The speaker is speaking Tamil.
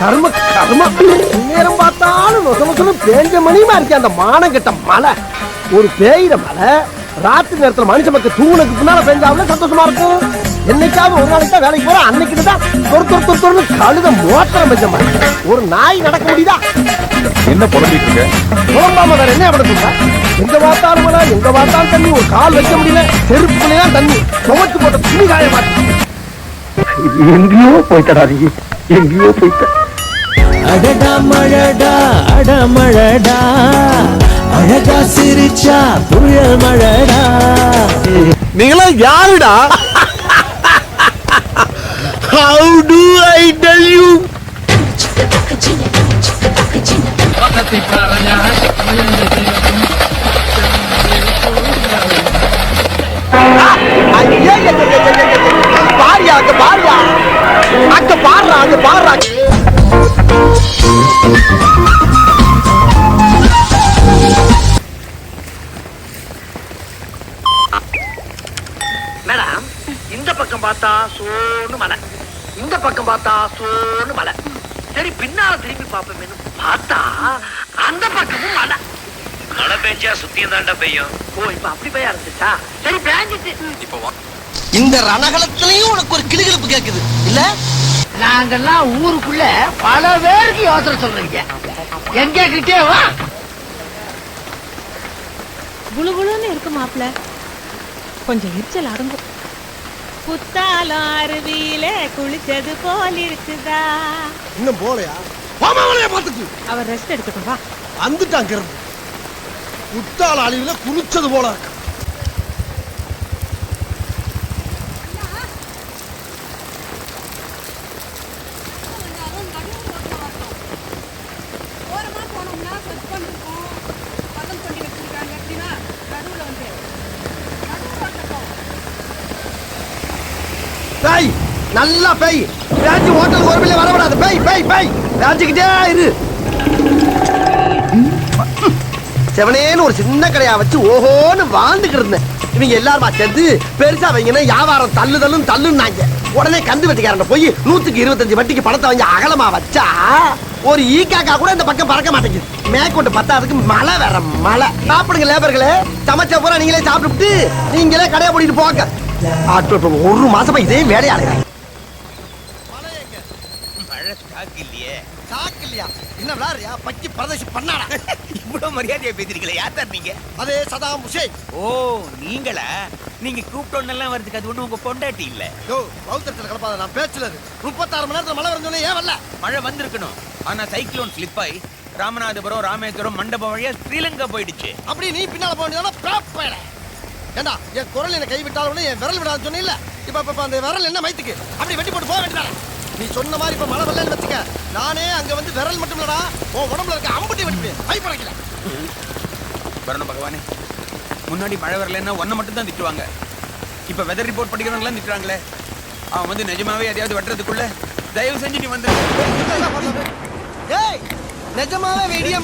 கர்ம கர்ம நேரம் பார்த்தாலும் நொச நொசனு பேஞ்ச மணியுமா இருக்கு அந்த மானம் கெட்ட மலை ஒரு பேயிற மலை ராத்திரி நேரத்துல மனுஷ மக்கள் தூணுக்கு பின்னால பெஞ்சாவில சந்தோஷமா இருக்கும் என்னைக்காவது ஒரு நாளைக்கு தான் வேலைக்கு போறோம் அன்னைக்கு தான் தொறு தொறு தொறு கழுத மோட்டரம் பெஞ்ச மாதிரி ஒரு நாய் நடக்க முடியுதா என்ன புலம்பிட்டு இருக்க? புலம்பாம வேற என்ன பண்ண எங்க பார்த்தாலும் மழை எங்க பார்த்தாலும் தண்ணி ஒரு கால் வைக்க முடியல செருப்புலயா தண்ணி துவைச்சு போட்ட துணி காய மாட்டேன். எங்கேயோ போயிட்டடா நீ எங்கேயோ போயிட்ட அடடா மழடா அடமழடா அழகா சிரிச்சா புயல் மழடா நீங்களாம் யாருடா how do I tell you பாரியா பாடுறா அங்க பாடுறா மேடம் இந்த பக்கம் பார்த்தா சோன்னு மலை இந்த பக்கம் பார்த்தா சோன்னு மலை சரி பின்னால திரும்பி பார்ப்போமேனு பார்த்தா அந்த பக்கமும் மலை மழை பெஞ்சா சுத்தியும் தாண்டா பெய்யும். ஓ இப்ப அப்படி பெய்ய ஆரம்பிச்சா சரி பேஞ்சிச்சு இந்த ரணகலத்திலையும் உனக்கு ஒரு கிளுகிழப்பு கேக்குது. இல்ல? நாங்கெல்லாம் ஊருக்குள்ள பல பேருக்கு யோசனை சொல்றீங்க. எங்க கிட்டே வா. குளுகுளுன்னு இருக்கு மாப்ள கொஞ்சம் எரிச்சல் அடங்கும். புத்தாலம் அருவியில குளிச்சது போல் இருக்குதா? இன்னும் போலையா? பாமாவளைய பாத்துக்கு அவர் ரெஸ்ட் எடுக்கட்டும் வா. வந்துட்டான் கிரந்து குத்தால அழிவுல குளிச்சது போல இருக்கு. பேய். நல்லா பேய். ராஜி ஹோட்டல் ஒரு பிள்ளை வரக்கூடாது. பேய் பேய் பேய். ராஜிக்கிட்டே இரு. செவனேன்னு ஒரு சின்ன கடையா வச்சு ஓஹோன்னு வாழ்ந்துக்கிட்டு இருந்தேன். இவங்க எல்லாருமா சேர்ந்து பெருசா வைங்கன்னா வியாபாரம் தள்ளு தள்ளும் தள்ளுன்னாங்க. உடனே கந்து வெட்டிக்காரன் போய் நூத்துக்கு இருபத்தஞ்சு வட்டிக்கு பணத்தை வாங்கி அகலமா வச்சா ஒரு ஈக்காக்கா கூட இந்த பக்கம் பறக்க மாட்டேங்குது. மேற்கொண்டு பத்தாதுக்கு மழை வேற மழை. சாப்பிடுங்க லேபர்களே. சமைச்ச பூரா நீங்களே சாப்பிட்டுட்டு நீங்களே கடையை போடிட்டு போங்க. ஆட்டு, இப்ப ஒரு மாசமா இதே வேலையாளுங்க மழை ஸ்டாக் இல்லையே. சாக்கு இல்லையா? என்ன விளாடுறியா? பக்கி பரதேசி பண்ணாடா. இவ்வளவு மரியாதையா பேசிருக்கீங்களே யார் தான் நீங்க? அதே சதாம் ஹுசேன் ஓ நீங்களா? நீங்க கூப்பிட்டோன்னெல்லாம் வரதுக்கு அது ஒண்ணும் உங்க பொண்டாட்டி இல்ல. யோ பௌத்தத்தில் கலப்பாத நான் பேச்சுல முப்பத்தாறு மணி நேரத்துல மழை வரஞ்சோன்னே ஏன் வரல? மழை வந்திருக்கணும். ஆனா சைக்ளோன் ஸ்லிப் ஆகி ராமநாதபுரம் ராமேஸ்வரம் மண்டபம் வழியா ஸ்ரீலங்கா போயிடுச்சு. அப்படி நீ பின்னால போக வேண்டியதான ஏண்டா என் குரல் என்ன கை விட்டாலும் என் விரல் விடாது சொன்ன இப்ப இப்ப அந்த விரல் என்ன மைத்துக்கு? அப்படி வெட்டி போட்டு போக வேண்டியதானே நீ சொன்ன மாதிரி இப்ப மழை வரலன்னு வச்சுக்க. நானே அங்க வந்து விரல் மட்டும் இல்லடா உன் உடம்புல இருக்க அம்புட்டி வெட்டிப்பேன் கை பறக்கல. வரணும் பகவானே. முன்னாடி மழை வரலன்னா ஒன்ன மட்டும் தான் திட்டுவாங்க. இப்ப வெதர் ரிப்போர்ட் படிக்கிறவங்களாம் திட்டுறாங்களே. அவன் வந்து நிஜமாவே எதையாவது வெட்டுறதுக்குள்ள தயவு செஞ்சு நீ வந்து ஏய் நிஜமாவே வெடியா